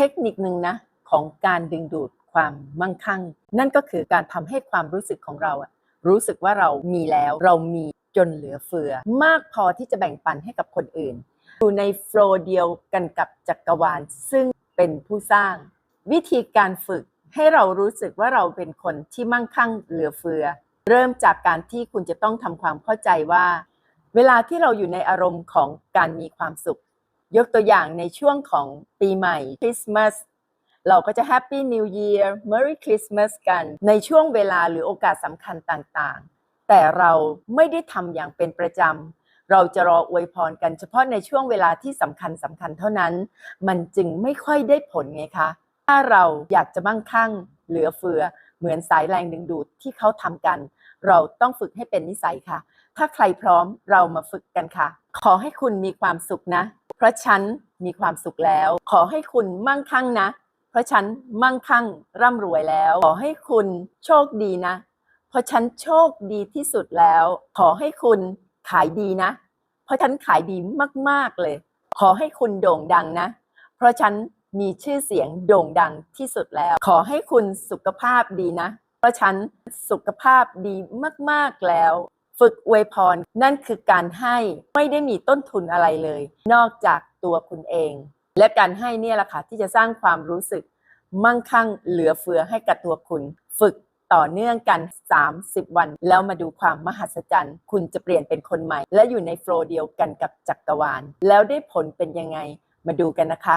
ทคนิคหนึ่งนะของการดึงดูดความมั่งคั่ง นั่นก็คือการทำให้ความรู้สึกของเราอะรู้สึกว่าเรามีแล้วเรามีจนเหลือเฟือ มากพอที่จะแบ่งปันให้กับคนอื่น อยู่ในโฟล์เดียวกันกับจักรวาล ซึ่งเป็นผู้สร้าง วิธีการฝึกให้เรารู้สึกว่าเราเป็นคนที่มั่งคั่งเหลือเฟือ เริ่มจากการที่คุณจะต้องทำความเข้าใจว่า เวลาที่เราอยู่ในอารมณ์ของการมีความสุข ยกตัวอย่างในช่วงของปีใหม่คริสต์มาสเราก็จะ Happy New Year Merry Christmas กันในช่วงเวลาหรือโอกาสสำคัญต่างๆ แต่เราไม่ได้ทำอย่างเป็นประจำ เราจะรออวยพรกันเฉพาะในช่วงเวลาที่สำคัญสำคัญเท่านั้น มันจึงไม่ค่อยได้ผลไงคะ ถ้าเราอยากจะมั่งคั่งเหลือเฟือเหมือนสายแรงดึงดูดที่เขาทำกัน เราต้องฝึกให้เป็นนิสัยค่ะ ถ้าใครพร้อมเรามาฝึกกันค่ะ ขอให้คุณมีความสุขนะ เพราะฉันมีความสุขแล้ว ขอให้คุณมั่งคั่งนะ เพราะฉันมั่งคั่งร่ำรวยแล้ว ขอให้คุณโชคดีนะ เพราะฉันโชคดีที่สุดแล้ว ขอให้คุณขายดีนะ เพราะฉันขายดีมากๆเลย ขอให้คุณโด่งดังนะ เพราะฉันมีชื่อเสียงโด่งดังที่สุดแล้ว ขอให้คุณสุขภาพดีนะ เพราะฉันสุขภาพดีมาก ๆ แล้ว ฝึกอวยพรนั่นคือการให้ไม่ได้มีต้นทุนอะไรเลย นอกจากตัวคุณเอง และการให้เนี่ยแหละค่ะที่จะสร้างความรู้สึกมั่งคั่งเหลือเฟือให้กับตัวคุณ ฝึกต่อเนื่องกัน 30 วัน แล้วมาดูความมหัศจรรย์ คุณจะเปลี่ยนเป็นคนใหม่ และอยู่ในโฟล์เดียวกันกับจักรวาล แล้วได้ผลเป็นยังไง มาดูกันนะคะ